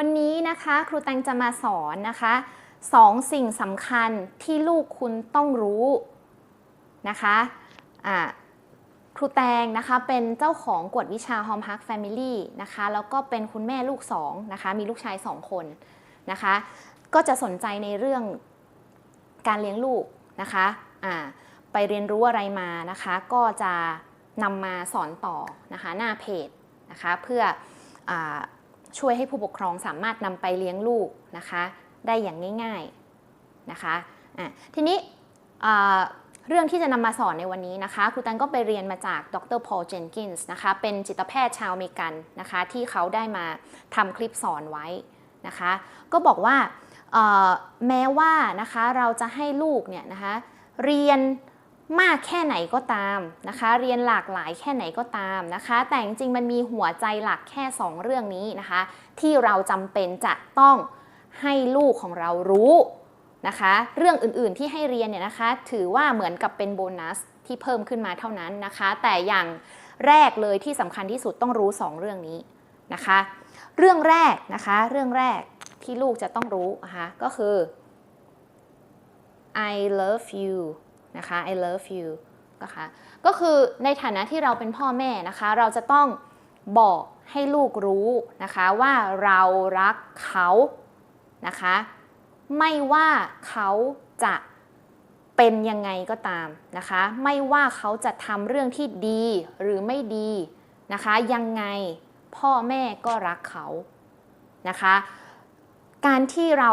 วันนี้นะคะครูแตงจะมาสอนนะคะสองสิ่งสำคัญที่ลูกคุณต้องรู้นะคะอ่าครูแตงนะคะเป็นเจ้าของกวดวิชา Home Park Family นะคะแล้วก็เป็นคุณแม่ลูกสองนะคะมีลูกชายสองคนนะคะก็จะสนใจในเรื่องการเลี้ยงลูกนะคะอ่าไปเรียนรู้อะไรมานะคะก็จะนำมาสอนต่อนะคะหน้าเพจนะคะเพื่ออ ช่วยให้ผู้ปกครองสามารถนำไปเลี้ยงลูกนะคะ ได้อย่างง่ายๆนะคะะทีนี้เรื่องที่จะนำมาสอนในวันนี้นะคะครูตันก็ไปเรียนมาจากดรพอลเจนกินส์นะคะเป็นจิตแพทย์ชาวอเมริกันนะคะ ที่เขาได้มาทำคลิปสอนไว้นะคะ ก็บอกว่าแม้ว่านะคะเราจะให้ลูกเนี่ยนะคะเรียน มากแค่ไหนก็ตามนะคะ เรียนหลากหลายแค่ไหนก็ตามนะคะ แต่จริงๆมันมีหัวใจหลักแค่ 2 เรื่องนี้นะคะ ที่เราจำเป็นจะต้องให้ลูกของเรารู้นะคะ เรื่องอื่นๆที่ให้เรียนเนี่ยนะคะ ถือว่าเหมือนกับเป็นโบนัสที่เพิ่มขึ้นมาเท่านั้นนะคะ แต่อย่างแรกเลยที่สำคัญที่สุดต้องรู้ 2 เรื่องนี้นะคะ เรื่องแรกนะคะ เรื่องแรกที่ลูกจะต้องรู้นะคะก็คือ I love you นะคะ I love you นะคะก็คือในฐานะที่เราเป็นพ่อแม่นะคะ เราจะต้องบอกให้ลูกรู้นะคะว่าเรารักเขานะคะ ไม่ว่าเขาจะเป็นยังไงก็ตามนะคะ ไม่ว่าเขาจะทำเรื่องที่ดีหรือไม่ดีนะคะ ยังไงพ่อแม่ก็รักเขานะคะ การที่เรา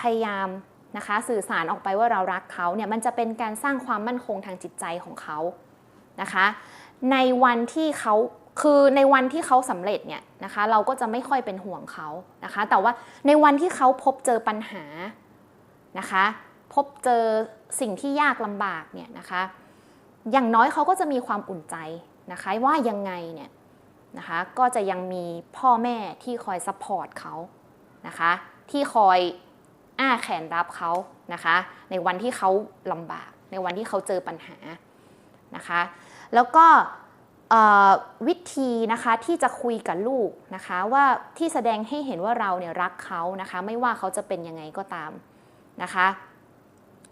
พยายาม นะคะ สื่อสารออกไปว่าเรารักเขาเนี่ยมันจะเป็นการสร้างความมั่นคงทางจิตใจของเขานะคะ ในวันที่เขาคือในวันที่เขาสำเร็จเนี่ยนะคะ เราก็จะไม่ค่อยเป็นห่วงเขานะคะ แต่ว่าในวันที่เขาพบเจอปัญหานะคะ พบเจอสิ่งที่ยากลำบากเนี่ยนะคะ อย่างน้อยเขาก็จะมีความอุ่นใจนะคะว่ายังไงเนี่ยนะคะก็จะยังมีพ่อแม่ที่คอยซัพพอร์ตเขานะคะที่คอย อ้าแขนรับเขานะคะ ในวันที่เขาลำบาก ในวันที่เขาเจอปัญหานะคะ แล้วก็วิธีนะคะที่จะคุยกับลูกนะคะว่าที่แสดงให้เห็นว่าเราเนี่ยรักเขานะคะไม่ว่าเขาจะเป็นยังไงก็ตามนะคะ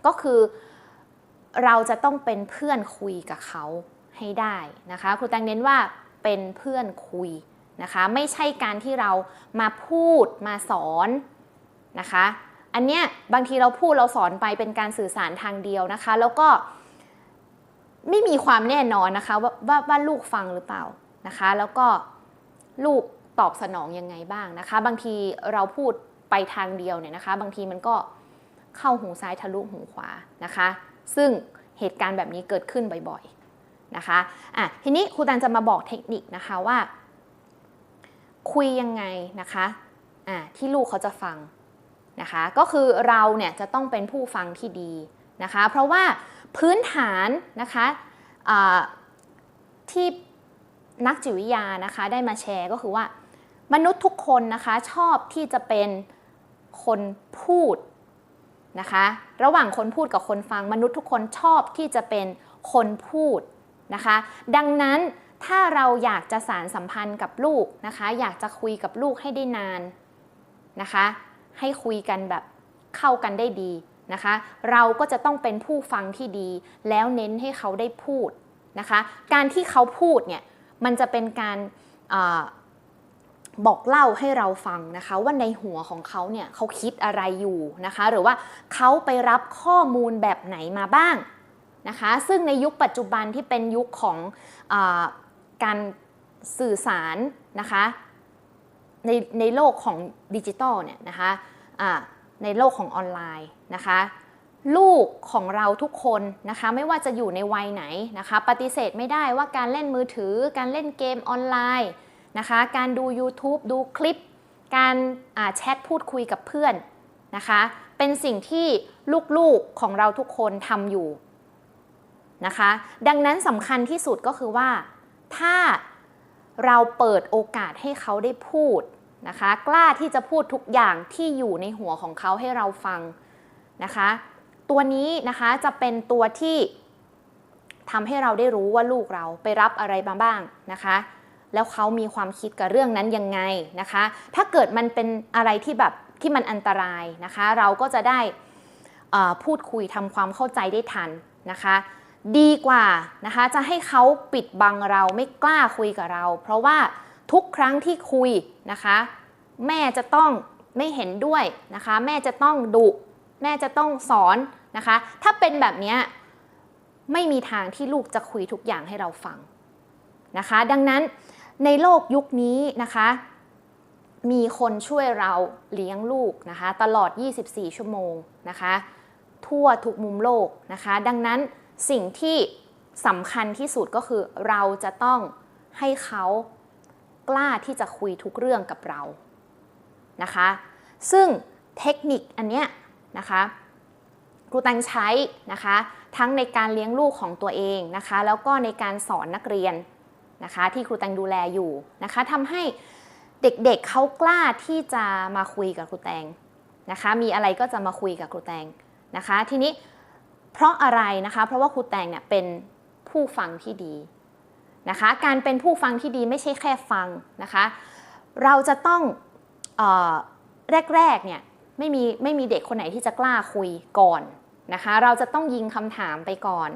ก็คือเราจะต้องเป็นเพื่อนคุยกับเขาให้ได้นะคะครูแตงเน้นว่าเป็นเพื่อนคุยนะคะ ไม่ใช่การที่เรามาพูดมาสอนนะคะ อันเนี้ยบางทีเราพูดเราสอนไปเป็นการสื่อสารทางเดียวนะคะ แล้วก็ไม่มีความแน่นอนนะคะว่าว่าว่าลูกฟังหรือเปล่านะคะ แล้วก็ลูกตอบสนองยังไงบ้างนะคะ บางทีเราพูดไปทางเดียวเนี่ยนะคะ บางทีมันก็เข้าหูซ้ายทะลุหูขวานะคะ ซึ่งเหตุการณ์แบบนี้เกิดขึ้นบ่อยๆนะคะอะทีนี้ครูตันจะมาบอกเทคนิคนะคะว่า คุยยังไงนะคะอะที่ลูกเขาจะฟัง นะคะ ก็คือเราเนี่ยจะต้องเป็นผู้ฟังที่ดีนะคะ เพราะว่าพื้นฐานนะคะที่นักจิตวิทยานะคะได้มาแชร์ก็คือว่ามนุษย์ทุกคนนะคะชอบที่จะเป็นคนพูดนะคะระหว่างคนพูดกับคนฟังมนุษย์ทุกคนชอบที่จะเป็นคนพูดนะคะ ดังนั้นถ้าเราอยากจะสารสัมพันธ์กับลูกนะคะ อยากจะคุยกับลูกให้ได้นานนะคะ ให้คุยกันแบบเข้ากันได้ดีนะคะ เราก็จะต้องเป็นผู้ฟังที่ดี แล้วเน้นให้เขาได้พูดนะคะ การที่เขาพูดเนี่ยมันจะเป็นการอาบอกเล่าให้เราฟังนะคะว่าในหัวของเขาเนี่ยเขาคิดอะไรอยู่นะคะ หรือว่าเขาไปรับข้อมูลแบบไหนมาบ้างนะคะ ซึ่งในยุคปัจจุบันที่เป็นยุคของอการสื่อสารนะคะ ในในโลกของดิจิตอลเนี่ยนะคะะในโลกของออนไลน์นะคะ ลูกของเราทุกคนนะคะไม่ว่าจะอยู่ในวัยไหนนะคะ ปฏิเสธไม่ได้ว่าการเล่นมือถือ การเล่นเกมออนไลน์นะคะ การดู YouTube ดูคลิป การแชทพูดคุยกับเพื่อนนะคะ เป็นสิ่งที่ลูกๆของเราทุกคนทำอยู่นะคะ ดังนั้นสำคัญที่สุดก็คือว่า ถ้าเราเปิดโอกาสให้เขาได้พูด นะคะ กล้าที่จะพูดทุกอย่างที่อยู่ในหัวของเขาให้เราฟังนะคะ ตัวนี้นะคะจะเป็นตัวที่ทำให้เราได้รู้ว่าลูกเราไปรับอะไรมาบ้างนะคะ แล้วเขามีความคิดกับเรื่องนั้นยังไงนะคะ ถ้าเกิดมันเป็นอะไรที่แบบที่มันอันตรายนะคะ เราก็จะได้พูดคุยทำความเข้าใจได้ทันนะคะ ดีกว่านะคะจะให้เขาปิดบังเราไม่กล้าคุยกับเรา เพราะว่า ทุกครั้งที่คุยนะคะ แม่จะต้องไม่เห็นด้วยนะคะ แม่จะต้องดุแม่จะต้องสอนนะคะ ถ้าเป็นแบบนี้ไม่มีทางที่ลูกจะคุยทุกอย่างให้เราฟังนะคะ ดังนั้นในโลกยุคนี้นะคะ มีคนช่วยเราเลี้ยงลูกนะคะ ตลอด 24 ชั่วโมงนะคะ ทั่วทุกมุมโลกนะคะ ดังนั้นสิ่งที่สำคัญที่สุดก็คือเราจะต้องให้เขา กล้าที่จะคุยทุกเรื่องกับเรานะคะ ซึ่งเทคนิคอันเนี้ยนะคะครูแตงใช้นะคะทั้งในการเลี้ยงลูกของตัวเองนะคะ แล้วก็ในการสอนนักเรียนนะคะ ที่ครูแตงดูแลอยู่นะคะทำให้เด็กๆเเขากล้าที่จะมาคุยกับครูแตงนะคะ มีอะไรก็จะมาคุยกับครูแตงนะคะ ทีนี้เพราะอะไรนะคะ เพราะว่าครูแตงเนี่ยเป็นผู้ฟังที่ดี นะคะ การเป็นผู้ฟังที่ดีไม่ใช่แค่ฟังนะคะ เราจะต้องออแรกๆเนี่ยไม่มีไม่มีเด็กคนไหนที่จะกล้าคุยก่อนนะคะ เราจะต้องยิงคำถามไปก่อน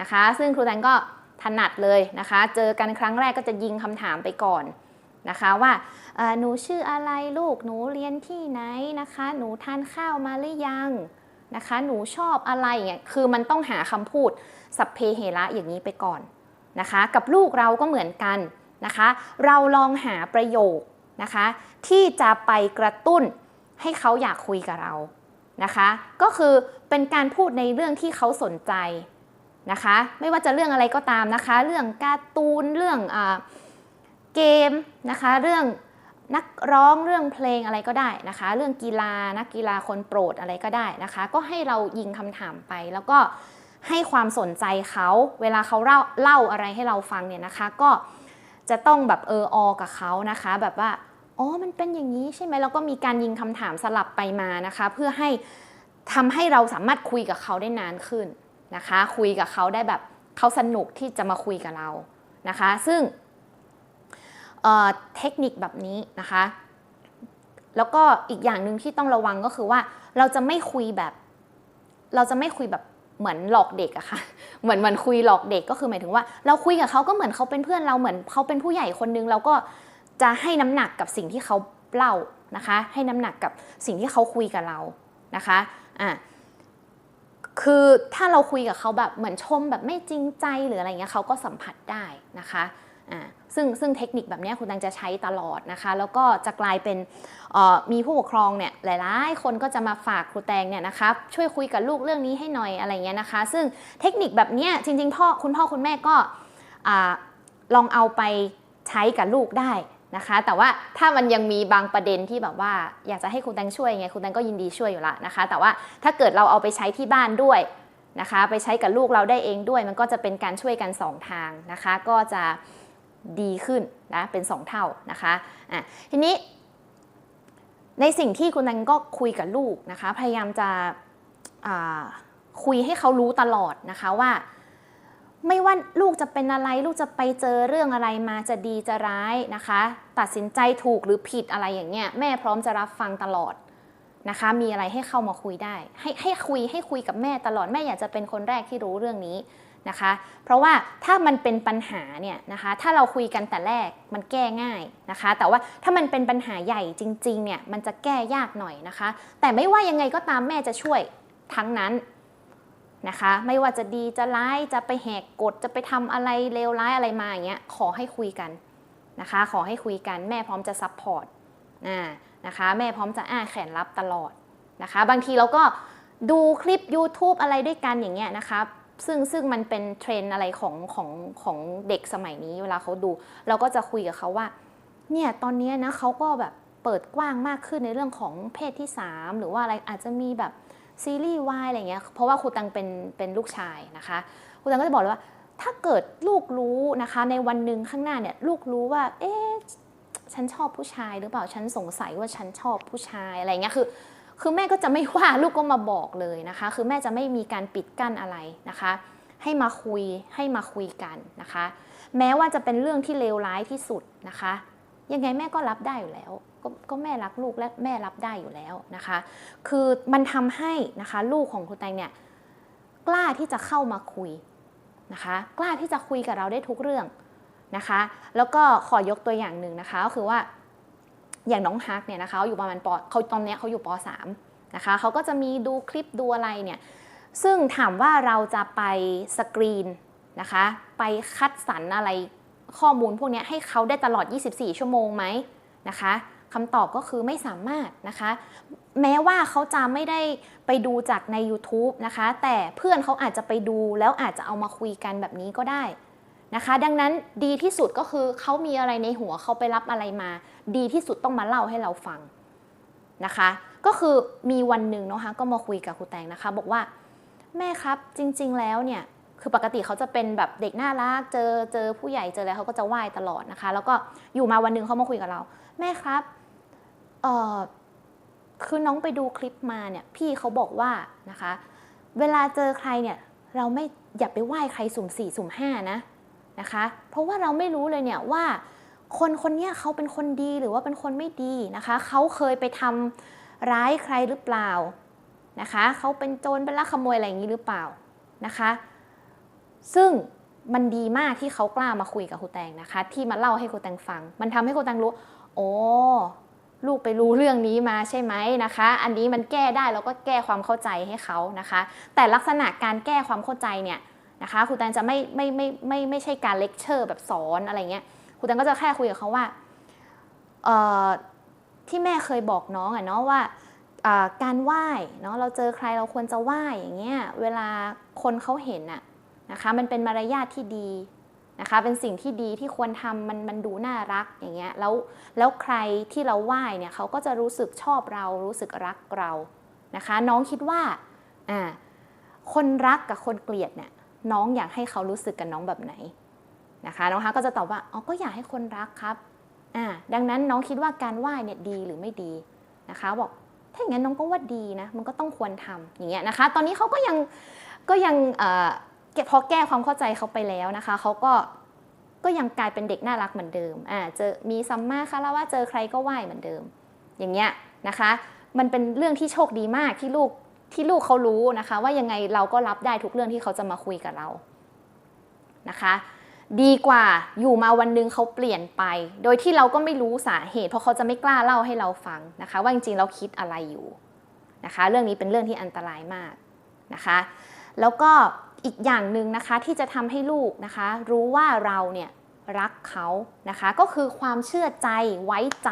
นะคะ ซึ่งครูแตงก็ถนัดเลยนะคะ เจอกันครั้งแรกก็จะยิงคำถามไปก่อนนะคะว่าหนูชื่ออะไรลูกหนูเรียนที่ไหนนะคะ หนูทานข้าวมาหรือยังนะคะ หนูชอบอะไรเงี้ยคือมันต้องหาคำพูดสัพเพเหระอย่างนี้ไปก่อน นะคะ กับลูกเราก็เหมือนกันนะคะ เราลองหาประโยคนะคะ ที่จะไปกระตุ้นให้เขาอยากคุยกับเรานะคะ ก็คือเป็นการพูดในเรื่องที่เขาสนใจนะคะ ไม่ว่าจะเรื่องอะไรก็ตามนะคะ เรื่องการ์ตูนเรื่องอเกมนะคะ เรื่องนักร้องเรื่องเพลงอะไรก็ได้นะคะ เรื่องกีฬานักกีฬาคนโปรดอะไรก็ได้นะคะ ก็ให้เรายิงคำถามไปแล้วก็ ให้ความสนใจเขา เวลาเขาเล่าเล่าอะไรให้เราฟังเนี่ยนะคะ ก็จะต้องแบบเออออกับเขานะคะ แบบว่าอ๋อมันเป็นอย่างนี้ใช่ไหมแล้วก็มีการยิงคำถามสลับไปมานะคะ เพื่อให้ทำให้เราสามารถคุยกับเขาได้นานขึ้นนะคะ คุยกับเขาได้แบบเขาสนุกที่จะมาคุยกับเรานะคะ ซึ่งเทคนิคแบบนี้นะคะ แล้วก็อีกอย่างหนึ่งที่ต้องระวังก็คือว่าเราจะไม่คุยแบบ เราจะไม่คุยแบบ เหมือนหลอกเด็กอะค่ะ เหมือนมันคุยหลอกเด็กก็คือหมายถึงว่า เราคุยกับเขาก็เหมือนเขาเป็นเพื่อนเราเหมือนเขาเป็นผู้ใหญ่คนนึงเราก็จะให้น้ำหนักกับสิ่งที่เขาเล่านะคะ ให้น้ำหนักกับสิ่งที่เขาคุยกับเรานะคะอะคือถ้าเราคุยกับเขาแบบเหมือนชมแบบไม่จริงใจหรืออะไรเงี้ยเขาก็สัมผัสได้นะคะ ซึ่งซึ่งเทคนิคแบบนี้คุณตังจะใช้ตลอดนะคะ แล้วก็จะกลายเป็นมีผู้ปกครองเนี่ยหลายๆ คนก็จะมาฝากครูแตงเนี่ยนะคะช่วยคุยกับลูกเรื่องนี้ให้หน่อยอะไรเงี้ยนะคะ ซึ่งเทคนิคแบบนี้จริงๆพ่อคุณพ่อคุณแม่ก็ลองเอาไปใช้กับลูกได้นะคะ แต่ว่าถ้ามันยังมีบางประเด็นที่แบบว่า อยากจะให้คุณแตงช่วยไงคุณแตงก็ยินดีช่วยอยู่ละนะคะ แต่ว่าถ้าเกิดเราเอาไปใช้ที่บ้านด้วยนะคะ ไปใช้กับลูกเราได้เองด้วย มันก็จะเป็นการช่วยกัน 2 ทางนะคะ ก็จะ ดีขึ้นนะเป็น 2 เท่านะคะอะทีนี้ ในสิ่งที่คุณแตงก็คุยกับลูกนะคะ พยายามจะคุยให้เขารู้ตลอดนะคะว่า ไม่ว่าลูกจะเป็นอะไร ลูกจะไปเจอเรื่องอะไรมาจะดีจะร้ายนะคะ ตัดสินใจถูกหรือผิดอะไรอย่างเงี้ยแม่พร้อมจะรับฟังตลอดนะคะ มีอะไรให้เข้ามาคุยได้ ให้ให้คุยให้คุยกับแม่ตลอดแม่อยากจะเป็นคนแรกที่รู้เรื่องนี้ นะคะ เพราะว่าถ้ามันเป็นปัญหาเนี่ยนะคะถ้าเราคุยกันแต่แรกมันแก้ง่ายนะคะ แต่ว่าถ้ามันเป็นปัญหาใหญ่จริงๆเนี่ยมันจะแก้ยากหน่อยนะคะ แต่ไม่ว่ายังไงก็ตามแม่จะช่วยทั้งนั้นนะคะไม่ว่าจะดีจะร้ายจะไปแหกกฎจะไปทำอะไรเลวร้ายอะไรมาอย่างเงี้ยขอให้คุยกันนะคะ ขอให้คุยกันแม่พร้อมจะซัพพอร์ตนะคะแม่พร้อมจะอ้าแขนรับตลอดนะคะ บางทีเราก็ดูคลิป YouTube อะไรด้วยกันอย่างเงี้ยนะคะ ซึ่งซึ่งมันเป็นเทรนอะไรของของของเด็กสมัยนี้เวลาเขาดู เราก็จะคุยกับเขาว่า เนี่ยตอนนี้นะเขาก็แบบเปิดกว้างมากขึ้นในเรื่องของเพศที่ 3 หรือว่าอะไรอาจจะมีแบบซีรีส์วายอะไรเงี้ยเพราะว่าครูตังเป็นเป็นลูกชายนะคะครูตังก็จะบอกเลยว่า ถ้าเกิดลูกรู้นะคะ ในวันหนึ่งข้างหน้าเนี่ยลูกรู้ว่า เอ๊ะฉันชอบผู้ชายหรือเปล่าฉันสงสัยว่าฉันชอบผู้ชายอะไรเงี้ยคือ คือแม่ก็จะไม่ว่าลูกก็มาบอกเลยนะคะ คือแม่จะไม่มีการปิดกั้นอะไรนะคะ ให้มาคุยให้มาคุยกันนะคะ แม้ว่าจะเป็นเรื่องที่เลวร้ายที่สุดนะคะ ยังไงแม่ก็รับได้อยู่แล้วก็ก็แม่รักลูกและแม่รับได้อยู่แล้วนะคะ คือมันทำให้นะคะลูกของคุณแตงเนี่ยกล้าที่จะเข้ามาคุยนะคะ กล้าที่จะคุยกับเราได้ทุกเรื่องนะคะ แล้วก็ขอยกตัวอย่างหนึ่งนะคะก็คือว่า อย่างน้องฮักเนี่ยนะคะเขาอยู่ประมาณปเขาตอนนี้เขาอยู่ป .3 นะคะเขาก็จะมีดูคลิปดูอะไรเนี่ยซึ่งถามว่าเราจะไปสกรีนนะคะไปคัดสรรอะไรข้อมูลพวกนี้ให้เขาได้ตลอด 24 ชั่วโมงไหมนะคะคำตอบก็คือไม่สามารถนะคะ แม้ว่าเขาจะไม่ได้ไปดูจากใน YouTube นะคะ แต่เพื่อนเขาอาจจะไปดูแล้วอาจจะเอามาคุยกันแบบนี้ก็ได้ นะคะ ดังนั้นดีที่สุดก็คือเขามีอะไรในหัวเขาไปรับอะไรมา ดีที่สุดต้องมาเล่าให้เราฟังนะคะ ก็คือมีวันหนึ่งเนาะคะก็มาคุยกับครูแตงนะคะ บอกว่าแม่ครับจริง ๆ แล้วเนี่ยคือปกติเขาจะเป็นแบบเด็กน่ารักเจอเจอผู้ใหญ่เจอแล้วเขาก็จะไหว้ตลอดนะคะ แล้วก็อยู่มาวันหนึ่งเขามาคุยกับเรา แม่ครับเออคือน้องไปดูคลิปมาเนี่ยพี่เขาบอกว่านะคะ เวลาเจอใครเนี่ยเราไม่อย่าไปไหว้ใครสุ่มสี่สุ่มห้านะ นะคะ เพราะว่าเราไม่รู้เลยเนี่ยว่าคนคนนี้เขาเป็นคนดีหรือว่าเป็นคนไม่ดีนะคะ เขาเคยไปทำร้ายใครหรือเปล่านะคะ เขาเป็นโจรเป็นลักขโมยอะไรอย่างนี้หรือเปล่านะคะ ซึ่งมันดีมากที่เขากล้ามาคุยกับครูแตงนะคะ ที่มาเล่าให้ครูแตงฟัง มันทำให้ครูแตงรู้ โอ้ลูกไปรู้เรื่องนี้มาใช่ไหมนะคะ อันนี้มันแก้ได้แล้วก็แก้ความเข้าใจให้เขานะคะ แต่ลักษณะการแก้ความเข้าใจเนี่ย นะคะครูแตงจะไม่ไม่ไม่ไม่ไม่ใช่การเลคเชอร์แบบสอนอะไรเงี้ยครูแตงก็จะแค่คุยกับเขาว่าที่แม่เคยบอกน้องอะเนาะว่าการไหว้เนาะเราเจอใครเราควรจะไหว้อย่างเงี้ยเวลาคนเขาเห็นอะนะคะมันเป็นมารยาทที่ดีนะคะเป็นสิ่งที่ดีที่ควรทำมันมันดูน่ารักอย่างเงี้ยแล้วแล้วใครที่เราไหว้เนี่ยเขาก็จะรู้สึกชอบเรารู้สึกรักเรานะคะ น้องคิดว่าอ่าคนรักกับคนเกลียดเนี่ย น้องอยากให้เขารู้สึกกับน้องแบบไหนนะคะ น้องฮะก็จะตอบว่าอ๋อก็อยากให้คนรักครับอ่าดังนั้นน้องคิดว่าการไหว้เนี่ยดีหรือไม่ดีนะคะบอกถ้าอย่างนั้นน้องก็ว่าดีนะมันก็ต้องควรทำอย่างเงี้ยนะคะ ตอนนี้เขาก็ยังก็ยังพอแก้ความเข้าใจเขาไปแล้วนะคะเขาก็ก็ยังกลายเป็นเด็กน่ารักเหมือนเดิมอ่าเจอมีซัมมาคาราว่าเจอใครก็ไหว้เหมือนเดิม อย่างเงี้ยนะคะ มันเป็นเรื่องที่โชคดีมากที่ลูก ที่ลูกเขารู้นะคะ ว่ายังไงเราก็รับได้ทุกเรื่องที่เขาจะมาคุยกับเรานะคะ ดีกว่าอยู่มาวันนึงเขาเปลี่ยนไป โดยที่เราก็ไม่รู้สาเหตุ เพราะเขาจะไม่กล้าเล่าให้เราฟังนะคะ ว่าจริงๆเราคิดอะไรอยู่นะคะ เรื่องนี้เป็นเรื่องที่อันตรายมากนะคะ แล้วก็อีกอย่างหนึ่งนะคะที่จะทำให้ลูกนะคะ รู้ว่าเราเนี่ยรักเขานะคะ ก็คือความเชื่อใจไว้ใจ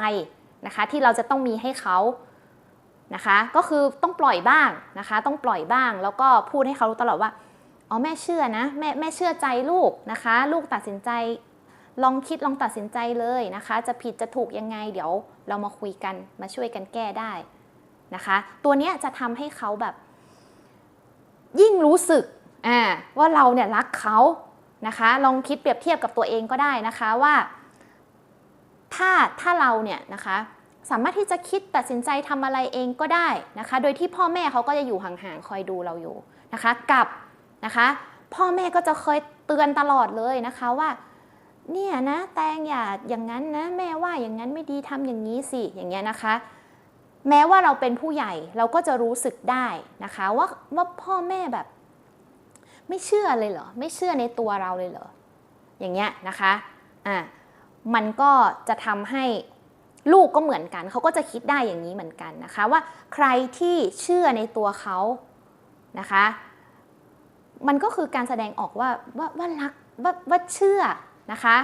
นะคะ ที่เราจะต้องมีให้เขา นะคะ ก็คือต้องปล่อยบ้างนะคะ ต้องปล่อยบ้าง แล้วก็พูดให้เขารู้ตลอดว่าอ๋อแม่เชื่อนะแม่แม่เชื่อใจลูกนะคะ ลูกตัดสินใจลองคิดลองตัดสินใจเลยนะคะ จะผิดจะถูกยังไงเดี๋ยวเรามาคุยกันมาช่วยกันแก้ได้นะคะ ตัวนี้จะทำให้เขาแบบ ยิ่งรู้สึกว่าเราเนี่ยรักเขานะคะ ลองคิดเปรียบเทียบกับตัวเองก็ได้นะคะว่า ถ้าถ้าเราเนี่ยนะคะ สามารถที่จะคิดตัดสินใจทำอะไรเองก็ได้นะคะ โดยที่พ่อแม่เขาก็จะอยู่ห่างๆคอยดูเราอยู่นะคะ กับนะคะ พ่อแม่ก็จะเคยเตือนตลอดเลยนะคะว่าเนี่ยนะแตงอย่าอย่างนั้นนะแม่ว่าอย่างนั้นไม่ดีทำอย่างนี้สิอย่างเงี้ยนะคะ แม้ว่าเราเป็นผู้ใหญ่เราก็จะรู้สึกได้นะคะว่าว่าพ่อแม่แบบ ไม่เชื่อเลยเหรอไม่เชื่อในตัวเราเลยเหรออย่างเงี้ยนะคะอะมันก็จะทำให้ ลูกก็เหมือนกันเขาก็จะคิดได้อย่างนี้เหมือนกันนะคะ ว่าใครที่เชื่อในตัวเขานะคะ มันก็คือการแสดงออกว่าว่าว่ารักว่าว่าเชื่อนะคะ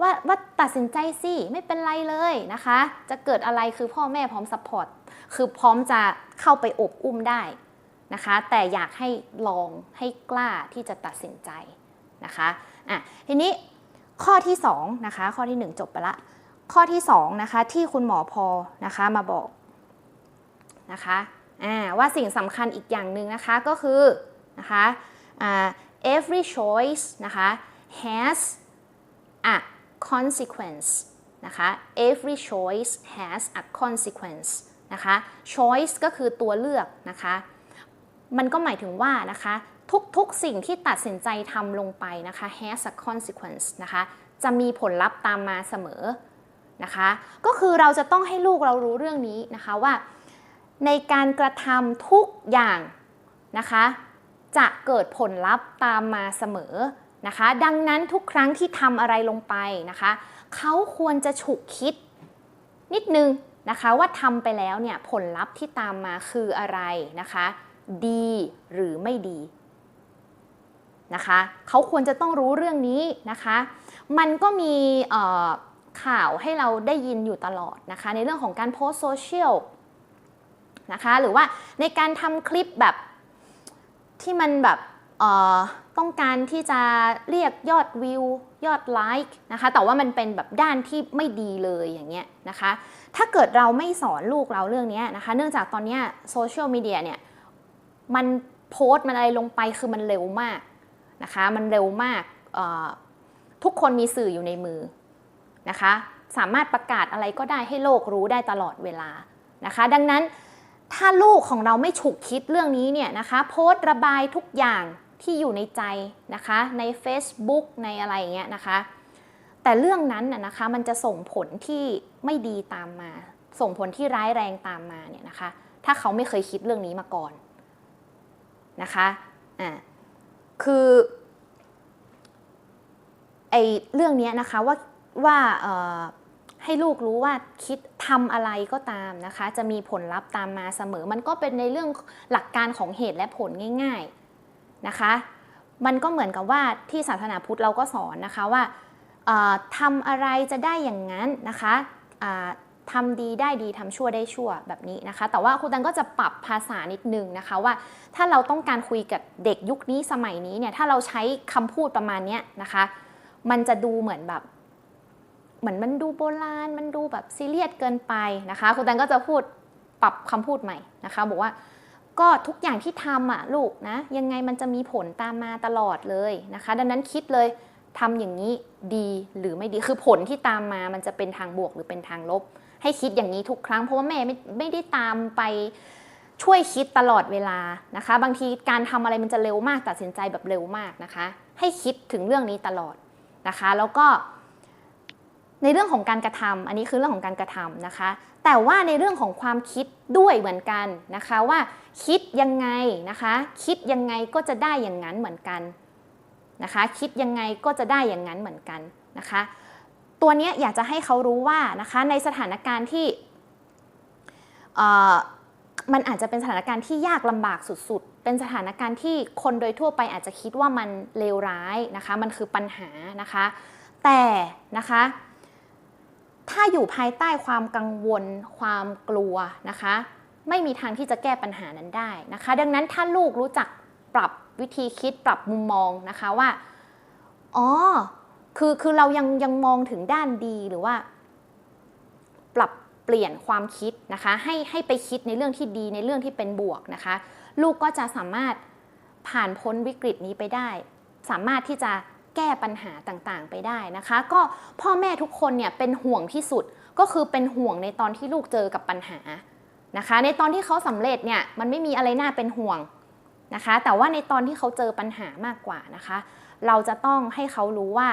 ว่าว่าตัดสินใจสิไม่เป็นไรเลยนะคะ จะเกิดอะไรคือพ่อแม่พร้อมซัพพอร์ตคือพร้อมจะเข้าไปอบอุ้มได้นะคะ แต่อยากให้ลองให้กล้าที่จะตัดสินใจนะคะอะทีนี้ข้อที่2นะคะข้อที่ 1 จบไปละ ข้อที่ 2 นะคะ ที่คุณหมอพอนะคะมาบอกนะคะว่าสิ่งสำคัญอีกอย่างหนึ่งนะคะก็คือนะคะ every choice นะคะ has a consequence นะคะ every choice has a consequence นะคะ choice ก็คือตัวเลือกนะคะ มันก็หมายถึงว่านะคะทุกๆ สิ่งที่ตัดสินใจทำลงไปนะคะ has a consequence นะคะ จะมีผลลัพธ์ตามมาเสมอ นะคะ ก็คือเราจะต้องให้ลูกเรารู้เรื่องนี้นะคะว่า ในการกระทำทุกอย่างนะคะ จะเกิดผลลัพธ์ตามมาเสมอนะคะ ดังนั้นทุกครั้งที่ทำอะไรลงไปนะคะ เขาควรจะฉุกคิดนิดนึงนะคะว่าทำไปแล้วเนี่ยผลลัพธ์ที่ตามมาคืออะไรนะคะ ดีหรือไม่ดีนะคะ เขาควรจะต้องรู้เรื่องนี้นะคะ มันก็มี ข่าวให้เราได้ยินอยู่ตลอดนะคะ ในเรื่องของการโพสโซเชียลนะคะหรือว่าในการทำคลิปแบบที่มันแบบต้องการที่จะเรียกยอดวิวยอดไลค์นะคะแต่ว่ามันเป็นแบบด้านที่ไม่ดีเลยอย่างเงี้ยนะคะถ้าเกิดเราไม่สอนลูกเราเรื่องนี้นะคะเนื่องจากตอนนี้โซเชียลมีเดียเนี่ยมันโพสต์มันอะไรลงไปคือมันเร็วมากนะคะมันเร็วมากทุกคนมีสื่ออยู่ในมือ นะคะ สามารถประกาศอะไรก็ได้ให้โลกรู้ได้ตลอดเวลานะคะ ดังนั้นถ้าลูกของเราไม่ฉุกคิดเรื่องนี้เนี่ยนะคะ โพสต์ระบายทุกอย่างที่อยู่ในใจนะคะ ใน Facebook ในอะไรอย่างเงี้ยนะคะ แต่เรื่องนั้นน่ะนะคะมันจะส่งผลที่ไม่ดีตามมา ส่งผลที่ร้ายแรงตามมาเนี่ยนะคะ ถ้าเขาไม่เคยคิดเรื่องนี้มาก่อนนะคะอ่าคือไอเรื่องนี้นะคะว่า ว่าให้ลูกรู้ว่าคิดทำอะไรก็ตามนะคะ จะมีผลลัพธ์ตามมาเสมอ มันก็เป็นในเรื่องหลักการของเหตุและผลง่าย ๆนะคะ มันก็เหมือนกับว่าที่ศาสนาพุทธเราก็สอนนะคะว่าทำอะไรจะได้อย่างนั้นนะคะทำดีได้ดีทำชั่วได้ชั่วแบบนี้นะคะ แต่ว่าครูตันก็จะปรับภาษานิดนึงนะคะว่าถ้าเราต้องการคุยกับเด็กยุคนี้สมัยนี้เนี่ยถ้าเราใช้คำพูดประมาณนี้นะคะ มันจะดูเหมือนแบบ เหมือนมันดูโบราณ มันดูแบบซีเรียสเกินไปนะคะครูตันก็จะพูดปรับคำพูดใหม่นะคะบอกว่าก็ทุกอย่างที่ทำอะลูกนะยังไงมันจะมีผลตามมาตลอดเลยนะคะ ดังนั้นคิดเลยทำอย่างนี้ดีหรือไม่ดีคือผลที่ตามมามันจะเป็นทางบวกหรือเป็นทางลบ ให้คิดอย่างนี้ทุกครั้งเพราะว่าแม่ไม่ไม่ได้ตามไปช่วยคิดตลอดเวลานะคะ บางทีการทำอะไรมันจะเร็วมากตัดสินใจแบบเร็วมากนะคะ ให้คิดถึงเรื่องนี้ตลอดนะคะ แล้วก็ ในเรื่องของการกระทำอันนี้คือเรื่องของการกระทำนะคะ แต่ว่าในเรื่องของความคิดด้วยเหมือนกันนะคะว่าคิดยังไงนะคะ คิดยังไงก็จะได้อย่างนั้นเหมือนกันนะคะ คิดยังไงก็จะได้อย่างนั้นเหมือนกันนะคะ ตัวนี้อยากจะให้เขารู้ว่านะคะในสถานการณ์ที่มันอาจจะเป็นสถานการณ์ที่ยากลำบากสุดๆ เป็นสถานการณ์ที่คนโดยทั่วไปอาจจะคิดว่ามันเลวร้ายนะคะ มันคือปัญหานะคะ แต่นะคะ ถ้าอยู่ภายใต้ความกังวล ความกลัวนะคะ ไม่มีทางที่จะแก้ปัญหานั้นได้นะคะ ดังนั้นถ้าลูกรู้จักปรับวิธีคิดปรับมุมมองนะคะว่าอ๋อคือคือเรายังยังมองถึงด้านดีหรือว่า ปรับเปลี่ยนความคิดนะคะ ให้ให้ไปคิดในเรื่องที่ดีในเรื่องที่เป็นบวกนะคะ ลูกก็จะสามารถผ่านพ้นวิกฤตนี้ไปได้ สามารถที่จะ ก้ปัญหาต่างๆ ไปได้นะคะ ก็พ่อแม่ทุกคนเนี่ยเป็นห่วงที่สุดก็คือเป็นห่วงในตอนที่ลูกเจอกับปัญหานะคะ ในตอนที่เขาสำเร็จเนี่ยมันไม่มีอะไรน่าเป็นห่วงนะคะ แต่ว่าในตอนที่เขาเจอปัญหามากกว่านะคะ เราจะต้องให้เขารู้ว่า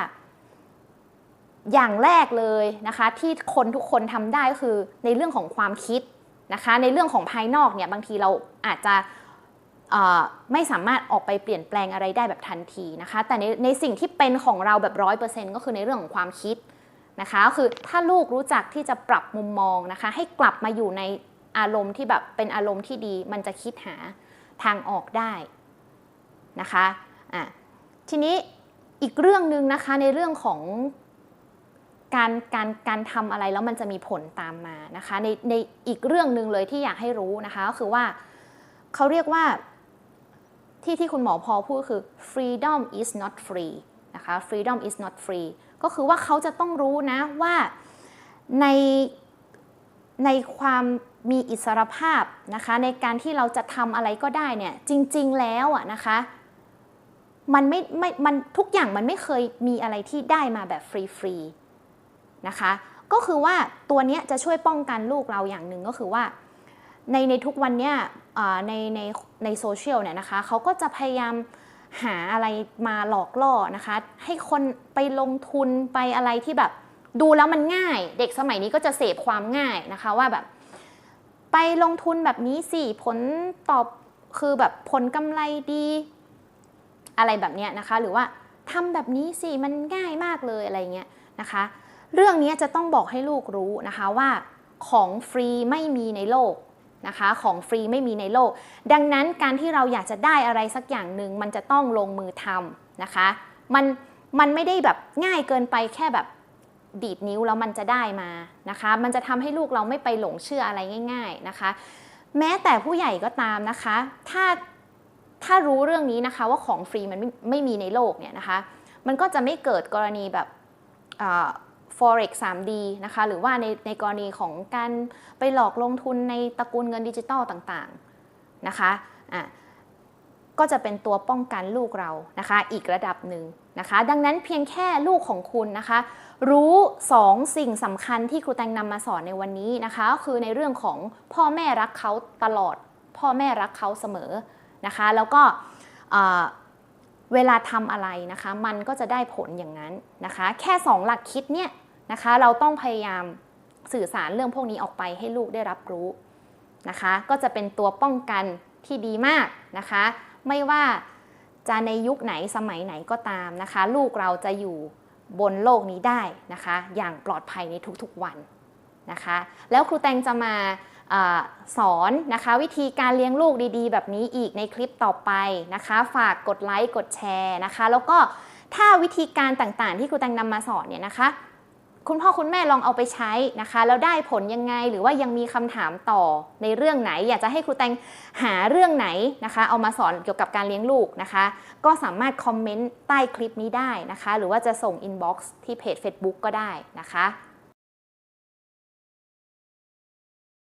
อย่างแรกเลยนะคะ ที่คนทุกคนทำได้ก็คือในเรื่องของความคิดนะคะ ในเรื่องของภายนอกเนี่ยบางทีเราอาจจะ ไม่สามารถออกไปเปลี่ยนแปลงอะไรได้แบบทันทีนะคะ แต่ในในสิ่งที่เป็นของเราแบบร้อยเปอร์เซนต์ก็คือในเรื่องของความคิดนะคะก็คือถ้าลูกรู้จักที่จะปรับมุมมองนะคะ ให้กลับมาอยู่ในอารมณ์ที่แบบเป็นอารมณ์ที่ดี มันจะคิดหาทางออกได้นะคะอะทีนี้อีกเรื่องหนึ่งนะคะในเรื่องของการการการทำอะไรแล้วมันจะมีผลตามมานะคะในในอีกเรื่องหนึ่งเลยที่อยากให้รู้นะคะก็คือว่าเขาเรียกว่า ที่ที่คุณหมอพอพูดคือ freedom is not free นะคะ freedom is not free ก็คือว่าเขาจะต้องรู้นะว่าในในความมีอิสรภาพนะคะในการที่เราจะทำอะไรก็ได้เนี่ยจริง ๆ แล้วอะนะคะมันไม่ไม่มันทุกอย่างมันไม่เคยมีอะไรที่ได้มาแบบฟรีๆนะคะก็คือว่าตัวนี้จะช่วยป้องกันลูกเราอย่างหนึ่งก็คือว่า ในในทุกวันเนี้ย ในในในโซเชียลเนี่ยนะคะเขาก็จะพยายามหาอะไรมาหลอกล่อนะคะ ให้คนไปลงทุนไปอะไรที่แบบ ดูแล้วมันง่าย เด็กสมัยนี้ก็จะเสพความง่ายนะคะว่าแบบ ไปลงทุนแบบนี้สิผลตอบคือแบบผลกำไรดี อะไรแบบเนี้ยนะคะ หรือว่าทำแบบนี้สิมันง่ายมากเลยอะไรเงี้ยนะคะ เรื่องนี้จะต้องบอกให้ลูกรู้นะคะว่าของฟรีไม่มีในโลก นะคะ ของฟรีไม่มีในโลก ดังนั้นการที่เราอยากจะได้อะไรสักอย่างหนึ่งมันจะต้องลงมือทำนะคะ มันมันไม่ได้แบบง่ายเกินไปแค่แบบดีดนิ้วแล้วมันจะได้มานะคะ มันจะทำให้ลูกเราไม่ไปหลงเชื่ออะไรง่าย ๆนะคะ แม้แต่ผู้ใหญ่ก็ตามนะคะ ถ้าถ้ารู้เรื่องนี้นะคะว่าของฟรีมันไม่ไม่มีในโลกเนี่ยนะคะ มันก็จะไม่เกิดกรณีแบบ forex 3D นะคะหรือว่าในในกรณีของการไปหลอกลงทุนในตระกูลเงินดิจิตอลต่างๆนะคะอะก็จะเป็นตัวป้องกันลูกเรานะคะอีกระดับหนึ่งนะคะดังนั้นเพียงแค่ลูกของคุณนะคะรู้ 2 สิ่งสำคัญที่ครูแตงนำมาสอนในวันนี้นะคะก็คือในเรื่องของพ่อแม่รักเขาตลอด พ่อแม่รักเขาเสมอนะคะแล้วก็ เวลาทำอะไรนะคะ มันก็จะได้ผลอย่างนั้นนะคะ แค่ 2 หลักคิดเนี่ยนะคะ เราต้องพยายามสื่อสารเรื่องพวกนี้ออกไปให้ลูกได้รับรู้นะคะ ก็จะเป็นตัวป้องกันที่ดีมากนะคะ ไม่ว่าจะในยุคไหนสมัยไหนก็ตามนะคะ ลูกเราจะอยู่บนโลกนี้ได้นะคะ อย่างปลอดภัยในทุกๆวันนะคะ แล้วครูแตงจะมาอา สอนนะคะวิธีการเลี้ยงลูกดีๆ แบบนี้อีกในคลิปต่อไปนะคะ ฝากกดไลค์กดแชร์นะคะ แล้วก็ถ้าวิธีการต่างๆ ที่ครูแตงนำมาสอนเนี่ยนะคะคุณพ่อคุณแม่ลองเอาไปใช้นะคะ แล้วได้ผลยังไงหรือว่ายังมีคำถามต่อในเรื่องไหน อยากจะให้ครูแตงหาเรื่องไหนนะคะ เอามาสอนเกี่ยวกับการเลี้ยงลูกนะคะ ก็สามารถคอมเมนต์ใต้คลิปนี้ได้นะคะ หรือว่าจะส่งอินบ็อกซ์ที่เพจ Facebook ก็ได้นะคะ